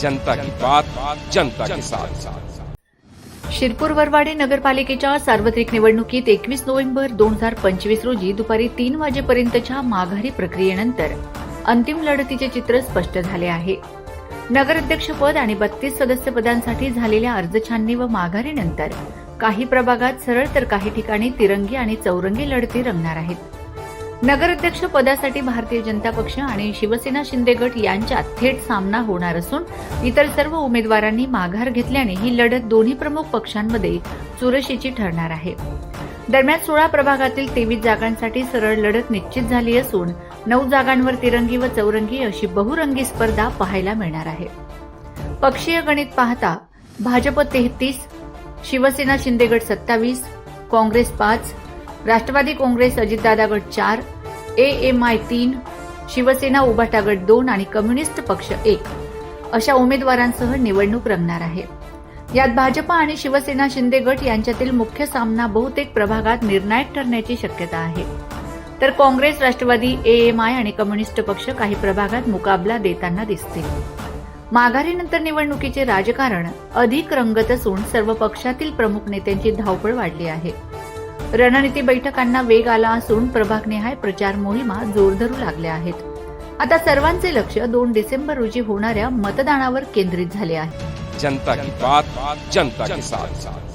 जनता की बात जनता के साथ। शिरपूर वरवाडे नगरपालिकेच्या सार्वत्रिक निवडणुकीत एकवीस नोव्हेंबर दोन हजार पंचवीस रोजी दुपारी तीन वाजेपर्यंतच्या माघारी प्रक्रियेनंतर अंतिम लढतीचे चित्र स्पष्ट झाले आहे. नगराध्यक्षपद आणि बत्तीस सदस्यपदांसाठी झालेल्या झालेल्या अर्जछाननी व माघारीनंतर काही प्रभागात सरळ तर काही ठिकाणी तिरंगी आणि चौरंगी लढती रंगणार आहेत. नगराध्यक्ष पदासाठी भारतीय जनता पक्ष आणि शिवसेना शिंदे गट यांच्यात थेट सामना होणार असून इतर सर्व उमेदवारांनी माघार घेतल्याने ही लढत दोन्ही प्रमुख पक्षांमध्ये चुरशीची ठरणार आहे. दरम्यान सोळा प्रभागातील तेवीस जागांसाठी सरळ लढत निश्चित झाली असून नऊ जागांवर तिरंगी व चौरंगी अशी बहुरंगी स्पर्धा पाहायला मिळणार आहे. पक्षीय गणित पाहता भाजप तेहतीस शिवसेना शिंदे गट सत्तावीस काँग्रेस पाच राष्ट्रवादी काँग्रेस अजितदादा गट चार ए एम आय तीन शिवसेना उभाटा गट दोन आणि कम्युनिस्ट पक्ष एक. अशा उमेदवारांसह निवडणूक रंगणार आहे. यात भाजपा आणि शिवसेना शिंदे गट यांच्यातील मुख्य सामना बहुतेक प्रभागात निर्णायक ठरण्याची शक्यता आहे. तर काँग्रेस राष्ट्रवादी एएमआय आणि कम्युनिस्ट पक्ष काही प्रभागात मुकाबला देताना दिसतील. माघारीनंतर निवडणुकीचे राजकारण अधिक रंगत असून सर्व पक्षातील प्रमुख नेत्यांची धावपळ वाढली आहे. रणनीती बैठकांना वेग आला असून प्रभागनिहाय प्रचार मोहिमा जोर धरू लागल्या आहेत. आता सर्वांचे लक्ष दोन डिसेंबर रोजी होणाऱ्या मतदानावर केंद्रित झाले आहे. जनता की बात जनता के साथ.